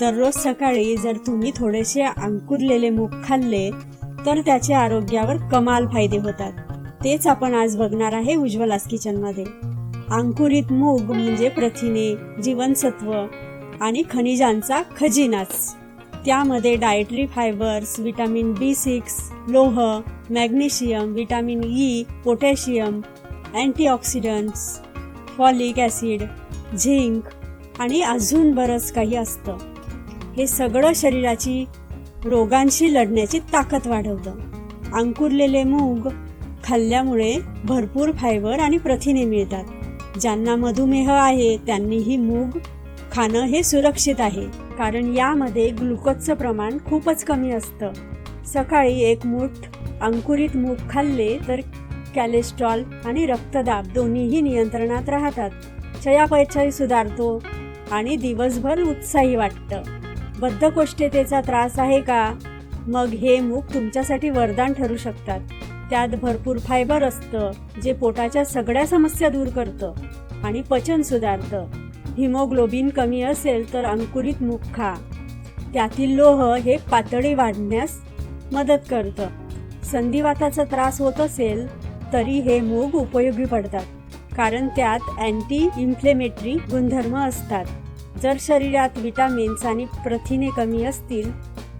दररोज सकाळी जर तुम्ही थोडेसे अंकुरलेले मूग खाल्ले तर त्याचे आरोग्यावर कमाल फायदे होतात. तेच आपण आज बघणार आहे उज्ज्वलास किचनमध्ये. अंकुरित मूग म्हणजे प्रथिने जीवनसत्व आणि खनिजांचा खजिनाच. त्यामध्ये dietary fibres vitamin B six लोह magnesium vitamin E potassium antioxidants folic acid zinc आणि अजून बरंच काही असतं. हे सगळं शरीराची रोगांशी लढण्याची ताकद वाढवतं. अंकुरलेले मूग खाल्ल्यामुळे भरपूर फायबर आणि प्रथिने मिळतात. ज्यांना मधुमेह आहे त्यांनीही मूग खाणं हे सुरक्षित आहे. कारण यामध्ये ग्लुकोजचं प्रमाण खूपच कमी असतं. सकाळी एक मूठ अंकुरित मूग खाल्ले तर कॅलेस्ट्रॉल आणि रक्तदाब दोन्हीही नियंत्रणात राहतात. चयापचय सुधारतो आणि दिवसभर उत्साही वाटतं. बद्धकोष्ठतेचा त्रास आहे का? मग हे मूग तुमच्यासाठी वरदान ठरू शकतात. त्यात भरपूर फायबर असतं जे पोटाच्या सगळ्या समस्या दूर करतं आणि पचन सुधारतं. हिमोग्लोबिन कमी असेल तर अंकुरित मूग खा. त्यातील लोह हे पातळी वाढण्यास मदत करतं. संधिवाताचा त्रास होत असेल तरी हे मूग उपयोगी पडतात कारण त्यात अँटी इन्फ्लेमेटरी गुणधर्म असतात. जर शरीरात विटामिन्स आणि प्रथिने कमी असतील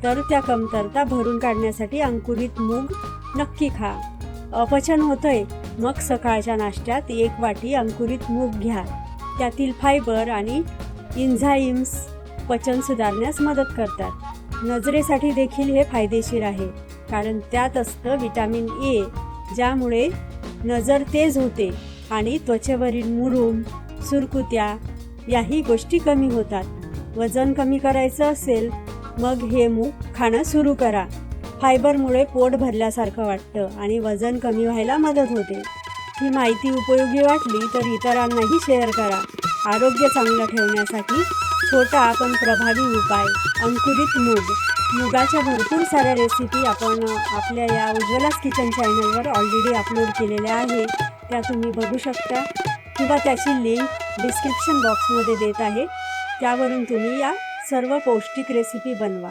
तर त्या कमतरता भरून काढण्यासाठी अंकुरित मूग नक्की खा. अपचन होतंय. मग सकाळच्या नाश्त्यात एक वाटी अंकुरित मूग घ्या. त्यातील फायबर आणि इन्झाईम्स पचन सुधारण्यास मदत करतात. नजरेसाठी देखील हे फायदेशीर आहे कारण त्यात असतं विटॅमिन ए ज्यामुळे नजर तेज होते आणि त्वचेवरील मुरूम सुरकुत्या याही गोष्टी कमी होतात. वजन कमी करायचं असेल मग हे मूग खाणं सुरू करा. फायबरमुळे पोट भरल्यासारखं वाटतं आणि वजन कमी व्हायला मदत होते. ही माहिती उपयोगी वाटली तर इतरांनाही शेअर करा. आरोग्य चांगलं ठेवण्यासाठी छोटा पण प्रभावी उपाय अंकुरित मूग. मुगाच्या भरपूर साऱ्या रेसिपी आपण आपल्या या उज्ज्वलास किचन चॅनलवर ऑलरेडी अपलोड केलेल्या आहे. त्या तुम्ही बघू शकता. किंवा त्याची लिंक डिस्क्रिप्शन बॉक्समध्ये देत आहे. त्यावरून तुम्ही या सर्व पौष्टिक रेसिपी बनवा.